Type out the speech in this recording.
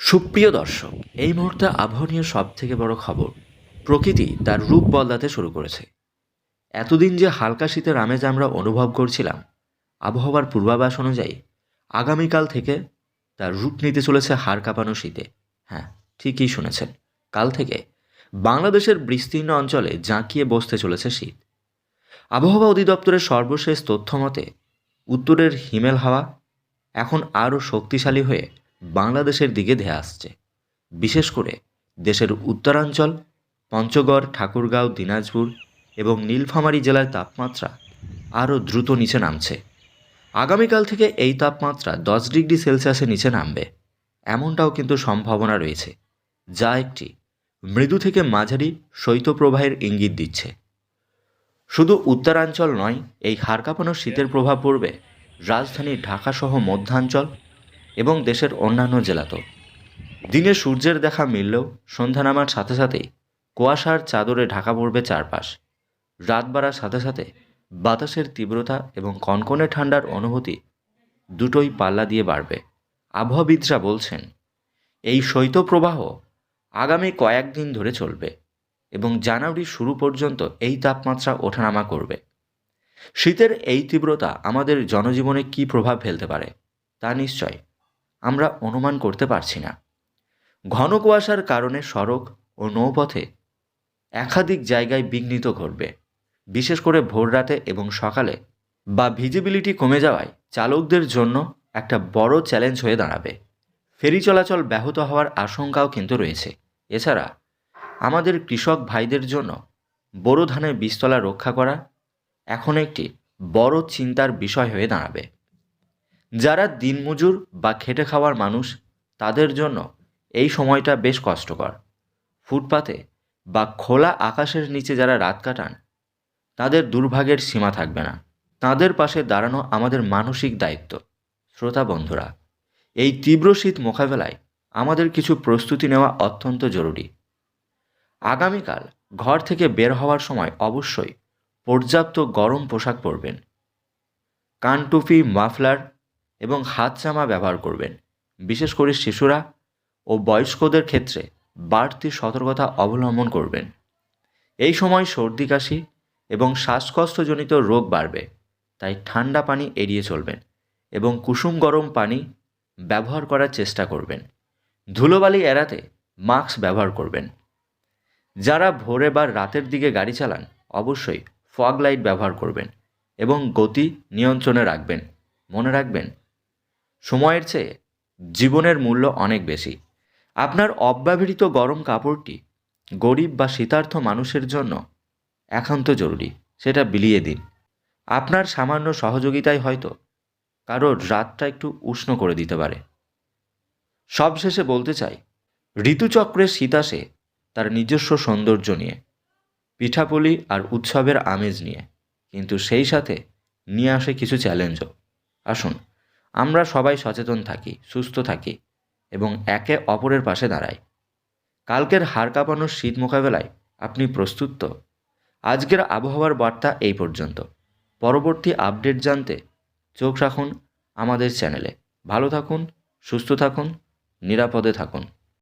সুপ্রিয় দর্শক, এই মুহূর্তে আবহাওয়া নিয়ে সব থেকে বড় খবর, প্রকৃতি তার রূপ বদলাতে শুরু করেছে। এতদিন যে হালকা শীতের আমেজ আমরা অনুভব করছিলাম, আবহাওয়ার পূর্বাভাস অনুযায়ী আগামীকাল থেকে তার রূপ নিতে চলেছে হাড় কাঁপানো শীতে। হ্যাঁ ঠিকই শুনেছেন, কাল থেকে বাংলাদেশের বিস্তীর্ণ অঞ্চলে জাঁকিয়ে বসতে চলেছে শীত। আবহাওয়া অধিদপ্তরের সর্বশেষ তথ্য মতে, উত্তরের হিমেল হাওয়া এখন আরও শক্তিশালী হয়ে বাংলাদেশের দিকে ধেয়ে আসছে। বিশেষ করে দেশের উত্তরাঞ্চল, পঞ্চগড়, ঠাকুরগাঁও, দিনাজপুর এবং নীলফামারী জেলার তাপমাত্রা আরও দ্রুত নিচে নামছে। আগামীকাল থেকে এই তাপমাত্রা দশ ডিগ্রি সেলসিয়াসের নিচে নামবে, এমনটাও কিন্তু সম্ভাবনা রয়েছে, যা একটি মৃদু থেকে মাঝারি শৈত্যপ্রবাহের ইঙ্গিত দিচ্ছে। শুধু উত্তরাঞ্চল নয়, এই হাড়কাঁপানো শীতের প্রভাব পড়বে রাজধানী ঢাকাসহ মধ্যাঞ্চল এবং দেশের অন্যান্য জেলাতেও দিনে সূর্যের দেখা মিললেও সন্ধ্যা নামার সাথে সাথেই কুয়াশার চাদরে ঢাকা পড়বে চারপাশ। রাত বাড়ার সাথে সাথে বাতাসের তীব্রতা এবং কনকনে ঠান্ডার অনুভূতি দুটোই পাল্লা দিয়ে বাড়বে। আবহাওয়াবিদরা বলছেন, এই শৈত্যপ্রবাহ আগামী কয়েকদিন ধরে চলবে এবং জানুয়ারি শুরু পর্যন্ত এই তাপমাত্রা ওঠানামা করবে। শীতের এই তীব্রতা আমাদের জনজীবনে কী প্রভাব ফেলতে পারে তা নিশ্চয় আমরা অনুমান করতে পারছি না। ঘন কুয়াশার কারণে সড়ক ও নৌপথে একাধিক জায়গায় বিঘ্নিত ঘটবে। বিশেষ করে ভোররাতে এবং সকালে বা ভিজিবিলিটি কমে যাওয়ায় চালকদের জন্য একটা বড় চ্যালেঞ্জ হয়ে দাঁড়াবে। ফেরি চলাচল ব্যাহত হওয়ার আশঙ্কাও কিন্তু রয়েছে। এছাড়া আমাদের কৃষক ভাইদের জন্য বোরো ধানের বীজতলা রক্ষা করা এখন একটি বড় চিন্তার বিষয় হয়ে দাঁড়াবে। যারা দিনমজুর বা খেটে খাওয়ার মানুষ, তাদের জন্য এই সময়টা বেশ কষ্টকর। ফুটপাতে বা খোলা আকাশের নিচে যারা রাত কাটান, তাদের দুর্ভাগ্যের সীমা থাকবে না। তাদের পাশে দাঁড়ানো আমাদের মানসিক দায়িত্ব। শ্রোতা বন্ধুরা, এই তীব্র শীত মোকাবেলায় আমাদের কিছু প্রস্তুতি নেওয়া অত্যন্ত জরুরি। আগামীকাল ঘর থেকে বের হওয়ার সময় অবশ্যই পর্যাপ্ত গরম পোশাক পরবেন। কানটুপি, মাফলার এবং হাত জামা ব্যবহার করবেন। বিশেষ করে শিশুরা ও বয়স্কদের ক্ষেত্রে বাড়তি সতর্কতা অবলম্বন করবেন। এই সময় সর্দি, কাশি এবং শ্বাসকষ্টজনিত রোগ বাড়বে, তাই ঠান্ডা পানি এড়িয়ে চলবেন এবং কুসুম গরম পানি ব্যবহার করার চেষ্টা করবেন। ধুলোবালি এড়াতে মাস্ক ব্যবহার করবেন। যারা ভোরে বা রাতের দিকে গাড়ি চালান, অবশ্যই ফগ লাইট ব্যবহার করবেন এবং গতি নিয়ন্ত্রণে রাখবেন। মনে রাখবেন সময়ের চেয়ে জীবনের মূল্য অনেক বেশি। আপনার অব্যবহৃত গরম কাপড়টি গরিব বা শীতার্থ মানুষের জন্য একান্ত জরুরি, সেটা বিলিয়ে দিন। আপনার সামান্য সহযোগিতায় হয়তো কারোর রাতটা একটু উষ্ণ করে দিতে পারে। সবশেষে বলতে চাই ঋতুচক্রের শীত আসে তার নিজস্ব সৌন্দর্য নিয়ে, পিঠাপুলি আর উৎসবের আমেজ নিয়ে, কিন্তু সেই সাথে নিয়ে আসে কিছু চ্যালেঞ্জও আসুন আমরা সবাই সচেতন থাকি, সুস্থ থাকি এবং একে অপরের পাশে দাঁড়াই। কালকের হাড় কাঁপানো শীত মোকাবেলায় আপনি প্রস্তুত তো? আজকের আবহাওয়ার বার্তা এই পর্যন্ত। পরবর্তী আপডেট জানতে চোখ রাখুন আমাদের চ্যানেলে। ভালো থাকুন, সুস্থ থাকুন, নিরাপদে থাকুন।